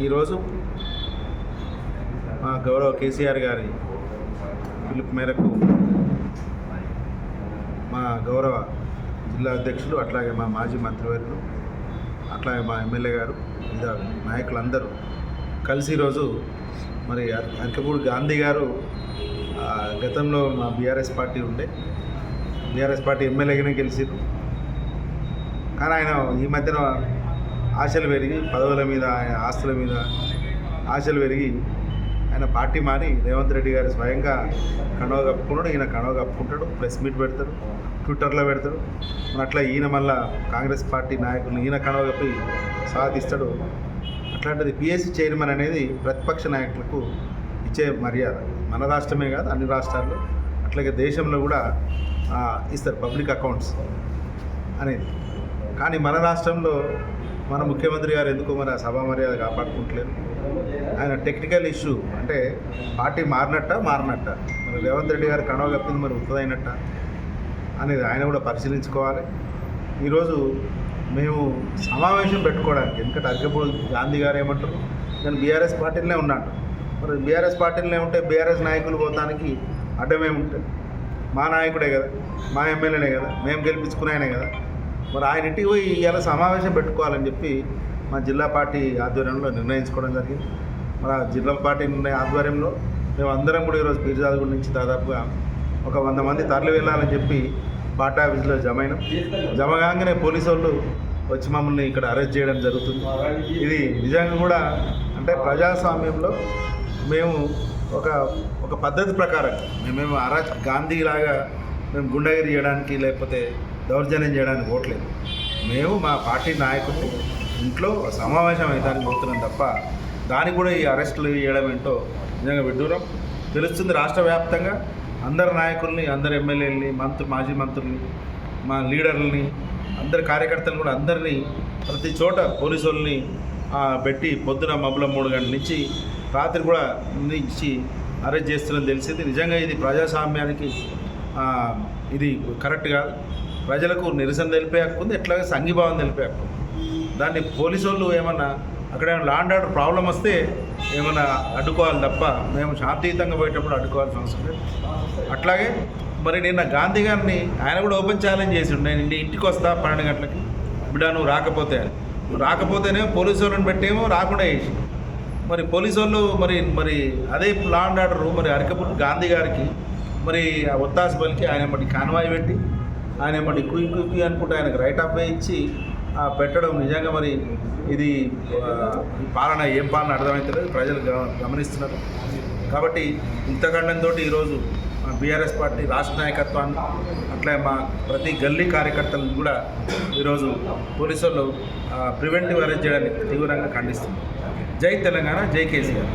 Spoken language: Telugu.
ఈరోజు మా గౌరవ కేసీఆర్ గారి పిలుపు మేరకు మా గౌరవ జిల్లా అధ్యక్షులు అట్లాగే మా మాజీ మంత్రివర్యులు అట్లాగే మా ఎమ్మెల్యే గారు వివిధ నాయకులందరూ కలిసి ఈరోజు మరి అరకపూడి గాంధీ గారు ఆ, గతంలో మా బీఆర్ఎస్ పార్టీ ఉండే బీఆర్ఎస్ పార్టీ ఎమ్మెల్యేగానే గెలిచారు కానీ ఆయన ఈ మధ్యన ఆశలు పెరిగి పదవుల మీద ఆయన ఆస్తుల మీద ఆశలు పెరిగి ఆయన పార్టీ మారి రేవంత్ రెడ్డి గారు స్వయంగా కణవ కప్పుకున్నాడు ఈయన కణవ కప్పుకుంటాడు ప్రెస్ మీట్ పెడతాడు ట్విట్టర్లో పెడతాడు. అట్లా ఈయన మళ్ళా కాంగ్రెస్ పార్టీ నాయకులు ఈయన కణవ కప్పి సాధిస్తాడు. అట్లాంటిది పిఎస్సి చైర్మన్ అనేది ప్రతిపక్ష నాయకులకు ఇచ్చే మర్యాద. మన రాష్ట్రమే కాదు అన్ని రాష్ట్రాల్లో అట్లాగే దేశంలో కూడా ఇస్తారు పబ్లిక్ అకౌంట్స్ అనేది. కానీ మన రాష్ట్రంలో మన ముఖ్యమంత్రి గారు ఎందుకో మరి ఆ సభా మర్యాద కాపాడుకుంటలేరు. ఆయన టెక్నికల్ ఇష్యూ అంటే పార్టీ మారినట్ట మారినట్ట? మరి రేవంత్ రెడ్డి గారు కణవ కప్పింది మరి ఉత్తదైనట్ట? అనేది ఆయన కూడా పరిశీలించుకోవాలి. ఈరోజు మేము సమావేశం పెట్టుకోవడానికి ఎందుకంటే అరకపూడి గాంధీ గారు ఏమంటారు? నేను బీఆర్ఎస్ పార్టీలోనే ఉన్నాను. మరి బీఆర్ఎస్ పార్టీలోనే ఉంటే బీఆర్ఎస్ నాయకులు పోతానికి అడ్డమే ఉంటుంది మా నాయకుడే కదా మా ఎమ్మెల్యేనే కదా మేము గెలిపించుకున్న ఆయనే కదా. మరి ఆయన ఇంటికి పోయి ఇవాళ సమావేశం పెట్టుకోవాలని చెప్పి మా జిల్లా పార్టీ ఆధ్వర్యంలో నిర్ణయించుకోవడం జరిగింది. మన జిల్లా పార్టీ నిర్ణయ ఆధ్వర్యంలో మేము అందరం కూడా ఈరోజు పీర్జాదగూడ నుంచి దాదాపుగా ఒక వంద మంది తరలి వెళ్ళాలని చెప్పి పార్టీ ఆఫీస్లో జమ అయినాం. జమ కాగానే పోలీసు వాళ్ళు వచ్చి మమ్మల్ని ఇక్కడ అరెస్ట్ చేయడం జరుగుతుంది. ఇది నిజంగా కూడా అంటే ప్రజాస్వామ్యంలో మేము ఒక ఒక పద్ధతి ప్రకారం మేమేమో అరా గాంధీ లాగా మేము గుండగిరి చేయడానికి లేకపోతే దౌర్జన్యం చేయడానికి పోవట్లేదు మేము మా పార్టీ నాయకులు ఇంట్లో సమావేశం అవుతానికి పోతున్నాం తప్ప దానికి కూడా ఈ అరెస్టులు చేయడం ఏంటో నిజంగా విడ్డూరం. తెలుస్తుంది రాష్ట్ర వ్యాప్తంగా అందరు నాయకుల్ని అందరు ఎమ్మెల్యేలని మంత్రి మాజీ మంత్రుల్ని మా లీడర్లని అందరి కార్యకర్తలు కూడా అందరినీ ప్రతి చోట పోలీసు వాళ్ళని పెట్టి పొద్దున మబ్బుల మూడు గంటల నుంచి రాత్రి కూడా నుంచి అరెస్ట్ చేస్తున్నది తెలిసింది. నిజంగా ఇది ప్రజాస్వామ్యానికి ఇది కరెక్ట్ కాదు. ప్రజలకు నిరసన తెలిపే హక్కు ఉంది ఎట్లాగే సంఘీభావం తెలిపే హక్కు దాన్ని పోలీసు వాళ్ళు ఏమన్నా అక్కడ ఏమైనా లాండ్ ఆర్డర్ ప్రాబ్లం వస్తే ఏమైనా అడ్డుకోవాలి తప్ప మేము శాంతియుతంగా పోయేటప్పుడు అడ్డుకోవాల్సిన అవసరం లేదు. అట్లాగే మరి నిన్న గాంధీ గారిని ఆయన కూడా ఓపెన్ ఛాలెంజ్ చేసిండు. నేను ఇంటి- ఇంటికి వస్తా పన్నెండు గంటలకి. బిడ్డ నువ్వు రాకపోతే అని. నువ్వు రాకపోతేనే పోలీసు వాళ్ళని పెట్టేమో రాకుండా చేసి మరి పోలీసు వాళ్ళు మరి మరి అదే లాండ్ ఆర్డర్ మరి అరకపూడి గాంధీ గారికి మరి ఆ పలికి ఆయన మరి కాన్వాయ్ పెట్టి ఆయన మరి కుయ్ ఎక్కువ అనుకుంటే ఆయనకు రైట్ ఆఫ్ వే ఇచ్చి ఆ, పెట్టడం నిజంగా మరి ఇది పాలన ఏం పాలన అర్థమవుతలేదు ప్రజలు గమ- గమనిస్తున్నారు. కాబట్టి ఇంతకండంతో ఈరోజు బీఆర్ఎస్ పార్టీ రాష్ట్ర నాయకత్వాన్ని అట్లే మా ప్రతి గల్లీ కార్యకర్తలను కూడా ఈరోజు పోలీసు వాళ్ళు ప్రివెంటివ్ అరెస్ట్ చేయడానికి తీవ్రంగా ఖండిస్తున్నారు. జై తెలంగాణ జై కేసీఆర్.